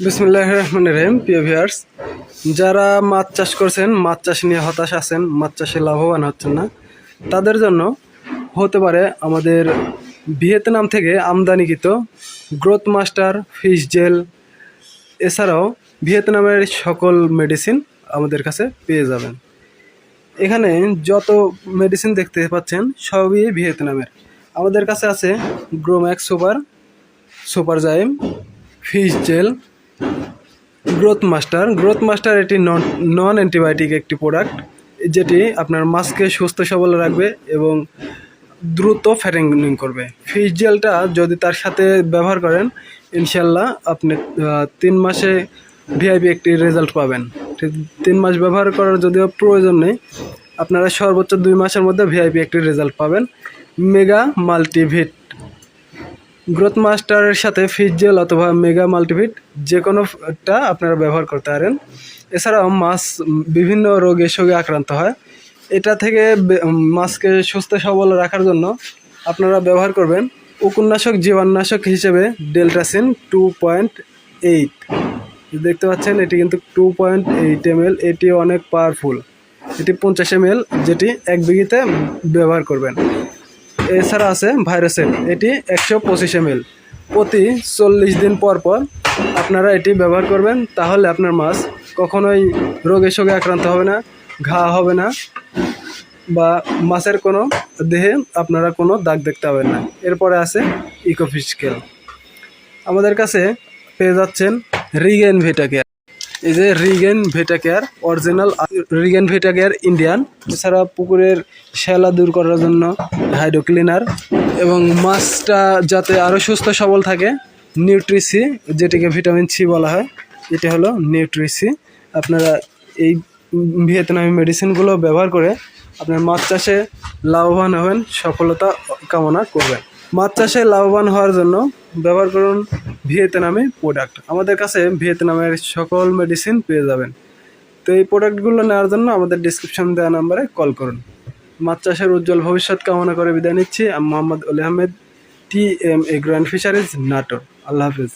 বিসমুল্লাহ রহমান রহিম, প্রিয় ভিউয়ার্স যারা মাছ চাষ করছেন, মাছ চাষ নিয়ে হতাশ আছেন, মাছ চাষে লাভবান হচ্ছেন না, তাদের জন্য হতে পারে আমাদের ভিয়েতনাম থেকে আমদানিকৃত গ্রোথ মাস্টার ফিশ জেল, এছাড়াও ভিয়েতনামের সকল মেডিসিন আমাদের কাছে পেয়ে যাবেন। এখানে যত মেডিসিন দেখতে পাচ্ছেন, সবই ভিয়েতনামের। আমাদের কাছে আছে Growmax super super zyme fish gel growth master growth master এটি নন নন অ্যান্টিবায়োটিক একটি প্রোডাক্ট যেটি আপনার মাছকে সুস্থ সবল রাখবে এবং দ্রুত ফ্যাটিং করবে। ফিশ জেলটা যদি তার সাথে ব্যবহার করেন, ইনশাল্লাহ আপনি তিন মাসে ভিআইপি একটি রেজাল্ট পাবেন। ঠিক, তিন মাস ব্যবহার করার যদিও প্রয়োজন নেই, আপনারা সর্বোচ্চ দুই মাসের মধ্যে ভিআইপি একটি রেজাল্ট পাবেন। মেগা মাল্টিভিট গ্রোথ মাস্টারের সাথে ফিশ জেল অথবা মেগা মাল্টিভিট যে কোনোটা আপনারা ব্যবহার করতে পারেন। এছাড়াও মাছ বিভিন্ন রোগে সঙ্গে আক্রান্ত হয়। এটা থেকে মাছকে সুস্থ সবল রাখার জন্য আপনারা ব্যবহার করবেন উপন্যাসক জীবাণুনাশক হিসেবে ডেল্টাসিন টু পয়েন্ট এইট দেখতে পাচ্ছেন, এটি কিন্তু টু পয়েন্ট এইট এম এটি অনেক পাওয়ারফুল এটি পঞ্চাশ এম যেটি এক বিঘিতে ব্যবহার করবেন। এছাড়া আছে ভাইরাসের, এটি একশো পঁচিশ এম প্রতি চল্লিশ দিন পর পর আপনারা এটি ব্যবহার করবেন, তাহলে আপনার মাছ কখনোই রোগে শোগে আক্রান্ত হবে না, ঘা হবে না, বা মাছের কোনো দেহে আপনারা কোনো দাগ দেখতে পাবেন না। এরপরে আছে ইকোফিসকেল আমাদের কাছে পেয়ে যাচ্ছেন রিগেন ভেটাকেয়ার। এই যে রিগেন ভেটাকেয়ার অরিজিনাল রিগেন ভেটাকেয়ার ইন্ডিয়ান এছাড়া পুকুরের শ্যালা দূর করার জন্য হাইড্রো ক্লিনার এবং মাছটা যাতে আরও সুস্থ সবল থাকে নিউট্রিসি যেটিকে ভিটামিন সি বলা হয়, এটা হলো নিউট্রিসি আপনারা এই ভিয়েতনামি মেডিসিনগুলো ব্যবহার করে আপনার মাছ চাষে লাভবান হবেন, সফলতা কামনা করবেন। মাছ চাষে লাভবান হওয়ার জন্য ব্যবহার করুন ভিয়েতনামি প্রোডাক্ট আমাদের কাছে ভিয়েতনামের সকল মেডিসিন পেয়ে যাবেন। তো এই প্রোডাক্টগুলো নেওয়ার জন্য আমাদের ডিসক্রিপশন দেওয়া নাম্বারে কল করুন। মাছ চাষের উজ্জ্বল ভবিষ্যৎ কামনা করে বিদায় নিচ্ছি। আমি Mohammad Ali Ahmed T M A grand fisheries Natore Allah Hafiz.